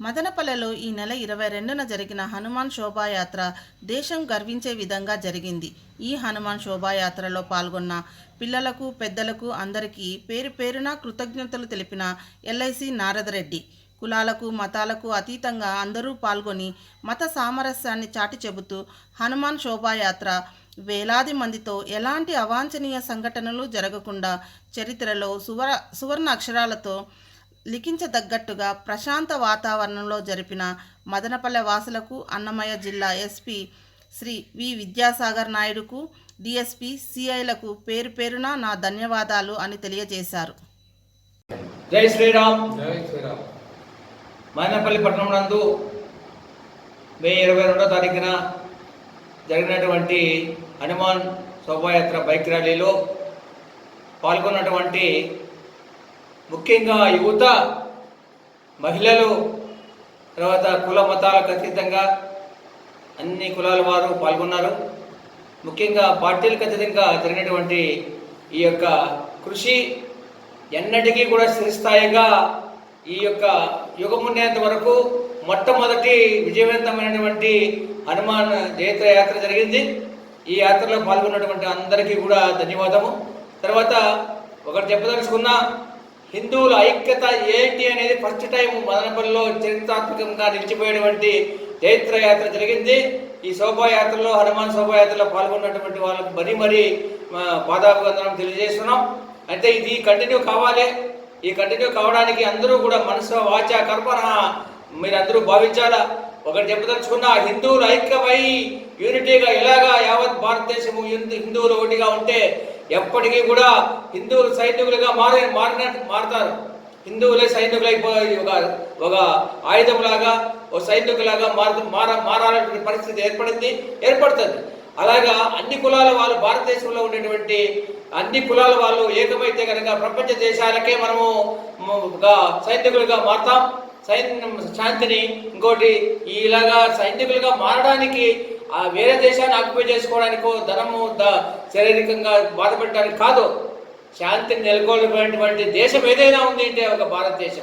మదనపల్లెలో ఈ నెల ఇరవై రెండున జరిగిన హనుమాన్ శోభాయాత్ర దేశం గర్వించే విధంగా జరిగింది. ఈ హనుమాన్ శోభాయాత్రలో పాల్గొన్న పిల్లలకు పెద్దలకు అందరికీ పేరు పేరున కృతజ్ఞతలు తెలిపిన ఎల్ఐసి నారదరెడ్డి. కులాలకు మతాలకు అతీతంగా అందరూ పాల్గొని మత సామరస్యాన్ని చాటి చెబుతూ హనుమాన్ శోభాయాత్ర వేలాది మందితో ఎలాంటి అవాంఛనీయ సంఘటనలు జరగకుండా చరిత్రలో సువర సువర్ణ అక్షరాలతో లిఖించదగ్గట్టుగా ప్రశాంత వాతావరణంలో జరిపిన మదనపల్లె వాసులకు అన్నమయ్య జిల్లా ఎస్పీ శ్రీ వి విద్యాసాగర్ నాయుడుకు డిఎస్పి సిఐలకు పేరు పేరున నా ధన్యవాదాలు అని తెలియజేశారు. జై శ్రీరామ్. జై శ్రీరామ్. మైనపల్లి పట్టణం నందు మే ఇరవై రెండో తారీఖున జరిగినటువంటి హనుమాన్ శోభాయాత్ర బైక్ ర్యాలీలో పాల్గొన్నటువంటి ముఖ్యంగా యువత మహిళలు తర్వాత కుల మతాలకు అతీతంగా అన్ని కులాల వారు పాల్గొన్నారు. ముఖ్యంగా పార్టీలకు అతీతంగా జరిగినటువంటి ఈ యొక్క కృషి ఎన్నటికీ కూడా స్థిరస్థాయిగా ఈ యొక్క యుగమున్నేంత వరకు మొట్టమొదటి విజయవంతమైనటువంటి హనుమాన్ జయత్ర యాత్ర జరిగింది. ఈ యాత్రలో పాల్గొన్నటువంటి అందరికీ కూడా ధన్యవాదము. తర్వాత ఒకటి చెప్పదలుచుకున్నా హిందువుల ఐక్యత ఏంటి అనేది ఫస్ట్ టైం మదనపల్లిలో చరిత్రాత్మకంగా నిలిచిపోయినటువంటి చైత్రయాత్ర జరిగింది. ఈ శోభాయాత్రలో హనుమాన్ శోభాయాత్రలో పాల్గొన్నటువంటి వాళ్ళకు మరీ మరీ పాదాభివందనం తెలియజేస్తున్నాం. అయితే ఇది కంటిన్యూ కావాలి. ఈ కంటిన్యూ కావడానికి అందరూ కూడా మనసు వాచ కర్పణ మీరందరూ భావించాలా? ఒకటి చెప్పదలుచుకున్న హిందువులు ఐక్యమై యూనిటీగా ఎలాగా యావత్ భారతదేశము హిందూ హిందువులు ఒకటిగా ఉంటే ఎప్పటికీ కూడా హిందువులు సైనికులుగా మారి మారిన మారుతారు. హిందువులే సైనికులైపోయి ఒక ఒక ఆయుధంలాగా ఒక సైనికులాగా మారు మార మారాలనే పరిస్థితి ఏర్పడింది ఏర్పడుతుంది. అలాగా అన్ని కులాల వాళ్ళు భారతదేశంలో ఉండేటువంటి అన్ని కులాల వాళ్ళు ఏకమైతే కనుక ప్రపంచ దేశాలకే మనము ఒక సైనికులుగా మారుతాం. సైన్ శాంతిని ఇంకోటి ఇలాగా సైనికులుగా మారడానికి ఆ వేరే దేశాన్ని ఆక్యుపై చేసుకోవడానికో ధనము ద- శారీరకంగా బాధపెట్టడానికి కాదు. శాంతిని నెలకొల్పేటువంటి దేశం ఏదైనా ఉంది అంటే ఒక భారతదేశం.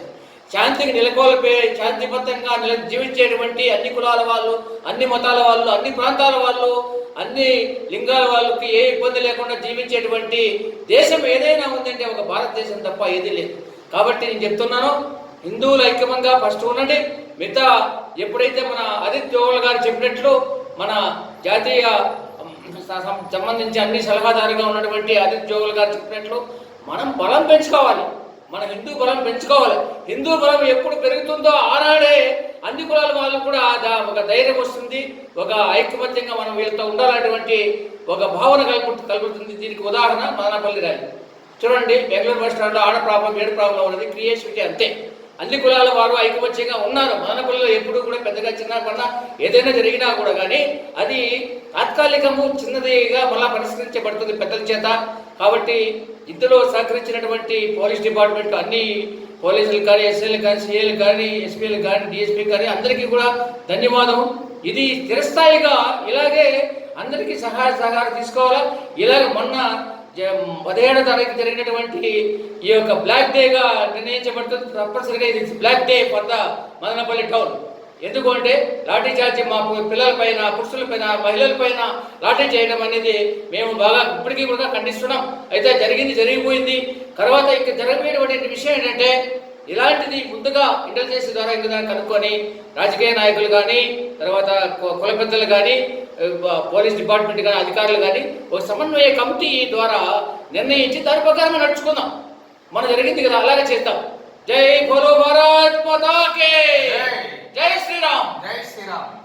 శాంతికి నెలకొల్పే శాంతిబద్ధంగా నిల జీవించేటువంటి అన్ని కులాల వాళ్ళు అన్ని మతాల వాళ్ళు అన్ని ప్రాంతాల వాళ్ళు అన్ని లింగాల వాళ్ళకి ఏ ఇబ్బంది లేకుండా జీవించేటువంటి దేశం ఏదైనా ఉందంటే ఒక భారతదేశం తప్ప ఏది లేదు. కాబట్టి నేను చెప్తున్నాను హిందువులు ఐక్యమంగా ఫస్ట్ ఉండండి. మిగతా ఎప్పుడైతే మన అదిత్ జోవల్ గారు చెప్పినట్లు మన జాతీయ సంబంధించి అన్ని సలహాదారుగా ఉన్నటువంటి ఆదిత్య జోగులు గారు చెప్పినట్లు మనం బలం పెంచుకోవాలి. మన హిందూ బలం పెంచుకోవాలి. హిందూ బలం ఎప్పుడు పెరుగుతుందో ఆనాడే అన్ని కులాల వాళ్ళకు కూడా ఒక ధైర్యం వస్తుంది. ఒక ఐకమత్యంగా మనం వీళ్ళతో ఉండాలనేటువంటి ఒక భావన కలుపు కలుగుతుంది దీనికి ఉదాహరణ మదనపల్లి రాయి చూడండి బెంగళూరు బస్ స్టాండ్లో ఆడ ప్రాబ్లం ఏడు ప్రాబ్లం ఉన్నది. క్రియేటివిటీ అంతే. అన్ని కులాల వారు ఐకమత్యంగా ఉన్నారు. మానవులలో ఎప్పుడు కూడా పెద్దగా చిన్న పన్న ఏదైనా జరిగినా కూడా కానీ అది తాత్కాలికము చిన్నదిగా మళ్ళా పరిష్కరించబడుతుంది పెద్దల చేత. కాబట్టి ఇందులో సహకరించినటువంటి పోలీస్ డిపార్ట్మెంట్ అన్ని పోలీసులు కానీ ఎస్ఐలు కానీ సిఐలు కానీ ఎస్పీలు కానీ డిఎస్పీ కానీ అందరికీ కూడా ధన్యవాదం ఇది స్థిరస్థాయిగా ఇలాగే అందరికీ సహాయ సహకారం తీసుకోవాలా? ఇలాగ మొన్న పదిహేడో తారీఖు జరిగినటువంటి ఈ యొక్క బ్లాక్ డేగా నిర్ణయించబడుతుంది. తప్పనిసరిగా ఇది black day for the Madanapalli town ఎందుకు అంటే లాఠీ చార్జీ మా పిల్లలపైన పురుషులపైన మహిళలపైన లాఠీ చేయడం అనేది మేము బాగా ఇప్పటికీ కూడా ఖండిస్తున్నాం. అయితే జరిగింది జరిగిపోయింది. తర్వాత ఇంకా జరగబోయేటువంటి విషయం ఏంటంటే ఇలాంటిది ముందుగా ఇంటెలిజెన్స్ ద్వారా ఇంకా కనుక్కొని రాజకీయ నాయకులు కానీ తర్వాత కుల పెద్దలు కానీ పోలీస్ డిపార్ట్మెంట్ కానీ అధికారులు కానీ ఒక సమన్వయ కమిటీ ద్వారా నిర్ణయించి దాని ప్రకారం నడుచుకుందాం. మనం జరిగింది కదా అలాగే చేద్దాం. జై భోలో భారత్ మాతాకే. జై శ్రీరామ్! జై శ్రీరామ్!